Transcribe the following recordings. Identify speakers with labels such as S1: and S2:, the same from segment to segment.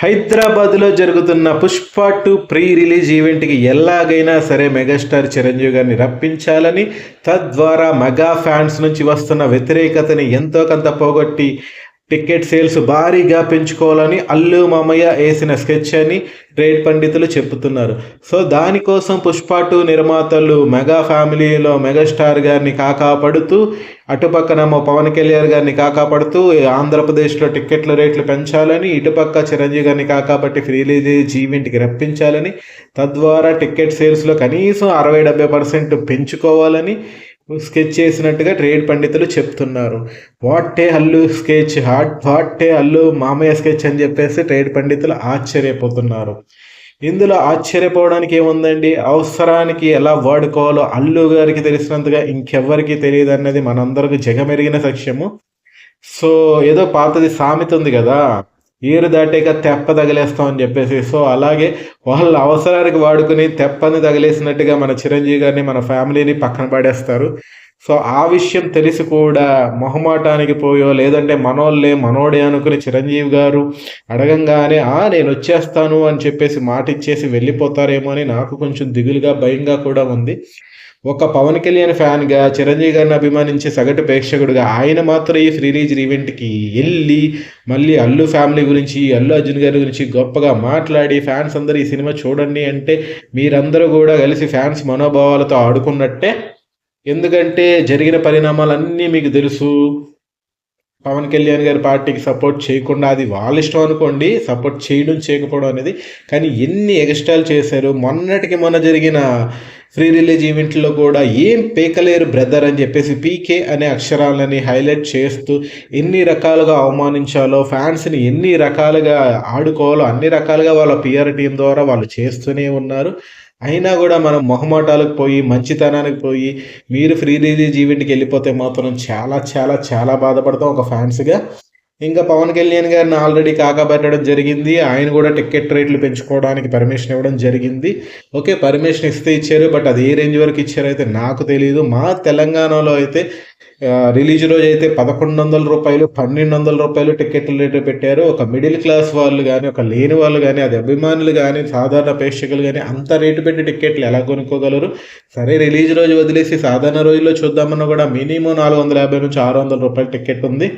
S1: హైదరాబాద్లో జరుగుతున్న Pushpa two pre release ఈవెంట్కి ఎలాగైనా సరే మెగాస్టార్ చిరంజీవి గారిని రప్పించాలని తద్వారా మెగా ఫ్యాన్స్ నుంచి వస్తున్న వ్యతిరేకతని ఎంతో కొంత పోగొట్టి టికెట్ సేల్స్ భారీగా పెంచుకోవాలని అల్లు మామయ్య వేసిన స్కెచ్ అని ట్రేడ్ పండితులు చెబుతున్నారు. సో దానికోసం పుష్ప టూ నిర్మాతలు మెగా ఫ్యామిలీలో మెగాస్టార్ గారిని కాకాపడుతూ అటుపక్కన మా పవన్ కళ్యాణ్ గారిని కాకాపడుతూ ఆంధ్రప్రదేశ్లో టిక్కెట్ల రేట్లు పెంచాలని ఇటుపక్క చిరంజీవి గారిని కాకాపట్టి ఫ్రీ జీవింటికి ఈవెంట్కి రప్పించాలని తద్వారా టికెట్ సేల్స్లో కనీసం అరవై డెబ్బై పర్సెంట్ పెంచుకోవాలని స్కెచ్ చేసినట్టుగా ట్రేడ్ పండితులు చెప్తున్నారు. వాటే హల్లు స్కెచ్ హాట్ వాటే అల్లు మామయ్య స్కెచ్ అని చెప్పేసి ట్రేడ్ పండితులు ఆశ్చర్యపోతున్నారు. ఇందులో ఆశ్చర్యపోవడానికి ఏముందండి? అవసరానికి ఎలా వాడుకోవాలో అల్లు గారికి తెలిసినంతగా ఇంకెవ్వరికి తెలియదు అన్నది మనందరికి జగమెరిగిన సత్యము. సో ఏదో పాతది సామెత ఉంది కదా. ఏరు దాటాక తెప్ప తగిలేస్తామని చెప్పేసి. సో అలాగే వాళ్ళ అవసరానికి వాడుకుని తెప్పని తగిలేసినట్టుగా మన చిరంజీవి గారిని మన ఫ్యామిలీని పక్కన పడేస్తారు. సో ఆ విషయం తెలిసి కూడా మొహమాటానికి పోయో లేదంటే మనోళ్ళే మనోడే అనుకుని చిరంజీవి గారు అడగంగానే ఆ నేను వచ్చేస్తాను అని చెప్పేసి మాట ఇచ్చేసి వెళ్ళిపోతారేమో అని నాకు కొంచెం దిగులుగా భయంగా కూడా ఉంది. ఒక పవన్ కళ్యాణ్ ఫ్యాన్గా చిరంజీవి గారిని అభిమానించే సగటు ప్రేక్షకుడిగా ఆయన మాత్రం ఈ ఫ్రీ రిలీజ్ ఈవెంట్కి వెళ్ళి మళ్ళీ అల్లు ఫ్యామిలీ గురించి అల్లు అర్జున్ గారి గురించి గొప్పగా మాట్లాడి ఫ్యాన్స్ అందరూ ఈ సినిమా చూడండి అంటే మీరందరూ కూడా కలిసి ఫ్యాన్స్ మనోభావాలతో ఆడుకున్నట్టే. ఎందుకంటే జరిగిన పరిణామాలన్నీ మీకు తెలుసు. పవన్ కళ్యాణ్ గారి పార్టీకి సపోర్ట్ చేయకుండా అది వాళ్ళ ఇష్టం అనుకోండి సపోర్ట్ చేయడం చేయకపోవడం అనేది. కానీ ఎన్ని ఎక్స్ట్రాలు చేశారు? మొన్నటికి మొన్న జరిగిన ఫ్రీ రిలీజ్ ఈవెంట్లో కూడా ఏం పేకలేరు బ్రదర్ అని చెప్పేసి పీకే అనే అక్షరాలని హైలైట్ చేస్తూ ఎన్ని రకాలుగా అవమానించాలో ఫ్యాన్స్ని ఎన్ని రకాలుగా ఆడుకోవాలో అన్ని రకాలుగా వాళ్ళ పిఆర్ టీం ద్వారా వాళ్ళు చేస్తూనే ఉన్నారు. అయినా కూడా మనం మొహమాటాలకు పోయి మంచితనానికి పోయి మీరు ఫ్రీ రిలీజ్ ఈవెంట్కి వెళ్ళిపోతే మాత్రం చాలా చాలా చాలా బాధపడతాం ఒక ఫ్యాన్స్గా ఇంకా పవన్ కళ్యాణ్ గారిని ఆల్రెడీ కాకబెట్టడం జరిగింది. ఆయన కూడా టికెట్ రేట్లు పెంచుకోవడానికి పర్మిషన్ ఇవ్వడం జరిగింది. ఓకే పర్మిషన్ ఇస్తే ఇచ్చారు బట్ అది ఏ రేంజ్ వరకు ఇచ్చారో అయితే నాకు తెలియదు మా తెలంగాణలో అయితే రిలీజ్ రోజు అయితే పదకొండు వందల రూపాయలు పన్నెండు వందల రూపాయలు టికెట్ల రేటు పెట్టారు. ఒక మిడిల్ క్లాస్ వాళ్ళు కానీ ఒక లేని వాళ్ళు కానీ అది అభిమానులు కానీ సాధారణ ప్రేక్షకులు కానీ అంత రేటు పెట్టి టికెట్లు ఎలా కొనుక్కోగలరు? సరే రిలీజ్ రోజు వదిలేసి సాధారణ రోజుల్లో చూద్దామన్నా కూడా మినిమం నాలుగు వందల యాభై నుంచి ఆరు వందల రూపాయల టికెట్ ఉంది.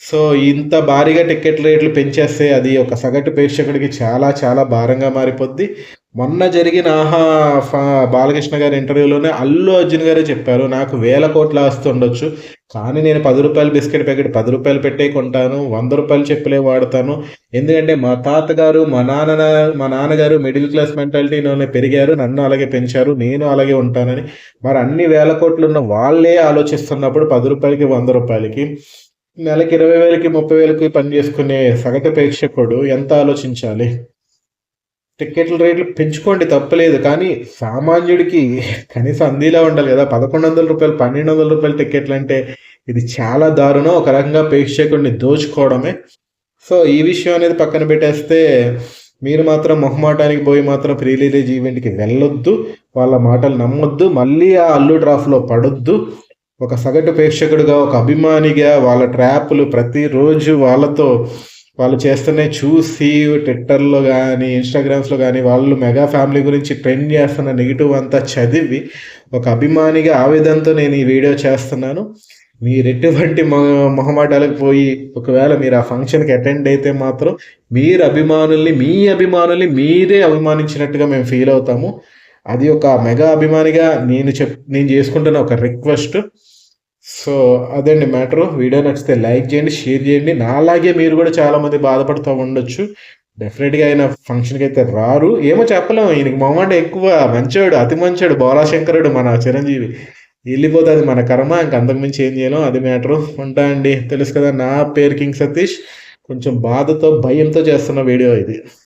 S1: సో ఇంత భారీగా టికెట్ రేట్లు పెంచేస్తే అది ఒక సగటు ప్రేక్షకుడికి చాలా చాలా భారంగా మారిపోద్ది. మొన్న జరిగిన ఆహా బాలకృష్ణ గారి ఇంటర్వ్యూలోనే అల్లు అర్జున్ గారే చెప్పారు నాకు వేల కోట్ల ఆస్తి ఉండొచ్చు కానీ నేను పది రూపాయలు బిస్కెట్ ప్యాకెట్ పది రూపాయలు పెట్టే కొంటాను వంద రూపాయలు చెప్పులే వాడతాను. ఎందుకంటే మా తాతగారు మా నాన్న మా నాన్నగారు మిడిల్ క్లాస్ మెంటాలిటీలోనే పెరిగారు నన్ను అలాగే పెంచారు నేను అలాగే ఉంటానని. మరి అన్ని వేల కోట్లు ఉన్న వాళ్ళే ఆలోచిస్తున్నప్పుడు పది రూపాయలకి వంద రూపాయలకి నెలకి ఇరవై వేలకి ముప్పై వేలకి పని చేసుకునే సగటు ప్రేక్షకుడు ఎంత ఆలోచించాలి? టికెట్ల రేట్లు పెంచుకోండి తప్పలేదు కానీ సామాన్యుడికి కనీసం అందిలా ఉండాలి కదా. పదకొండు వందల రూపాయలు పన్నెండు వందల రూపాయలు టికెట్లు అంటే ఇది చాలా దారుణం. ఒక రకంగా ప్రేక్షకుడిని దోచుకోవడమే. సో ఈ విషయం అనేది పక్కన పెట్టేస్తే మీరు మాత్రం మొహమాటానికి పోయి మాత్రం ప్రీ రిలీజ్ ఈవెంట్కి వెళ్ళొద్దు. వాళ్ళ మాటలు నమ్మొద్దు. మళ్ళీ ఆ అల్లు డ్రాఫ్లో పడొద్దు. ఒక సగటు ప్రేక్షకుడిగా ఒక అభిమానిగా వాళ్ళ ట్రాప్లు ప్రతిరోజు వాళ్ళతో వాళ్ళు చేస్తూనే చూసి ట్విట్టర్లో కానీ ఇన్స్టాగ్రామ్స్లో కానీ వాళ్ళు మెగా ఫ్యామిలీ గురించి ట్రెండ్ చేస్తున్న నెగిటివ్ అంతా చదివి ఒక అభిమానిగా ఆవేదంతో నేను ఈ వీడియో చేస్తున్నాను. మీరు ఎటువంటి మొహమాటాలకు పోయి ఒకవేళ మీరు ఆ ఫంక్షన్కి అటెండ్ అయితే మాత్రం మీరు అభిమానుల్ని మీ అభిమానుల్ని మీరే అభిమానించినట్టుగా మేము ఫీల్ అవుతాము. అది ఒక మెగా అభిమానిగా నేను చెప్ నేను చేసుకుంటున్న ఒక రిక్వెస్ట్. సో అదండి మ్యాటర్. వీడియో నచ్చితే లైక్ చేయండి షేర్ చేయండి. నాలాగే మీరు కూడా చాలామంది బాధపడుతూ ఉండొచ్చు. డెఫినెట్గా ఆయన ఫంక్షన్కి అయితే రారు. ఏమో చెప్పలేము ఈయనకి మొమ్మాట ఎక్కువ. మంచోడు అతి మంచోడు బోలాశంకరుడు మన చిరంజీవి. వెళ్ళిపోతుంది మన కర్మ. ఇంక అంతకుమించి ఏం చేయలేం. అది మ్యాటరు. ఉంటా అండి. తెలుసు కదా నా పేరు కింగ్ సతీష్. కొంచెం బాధతో భయంతో చేస్తున్న వీడియో ఇది.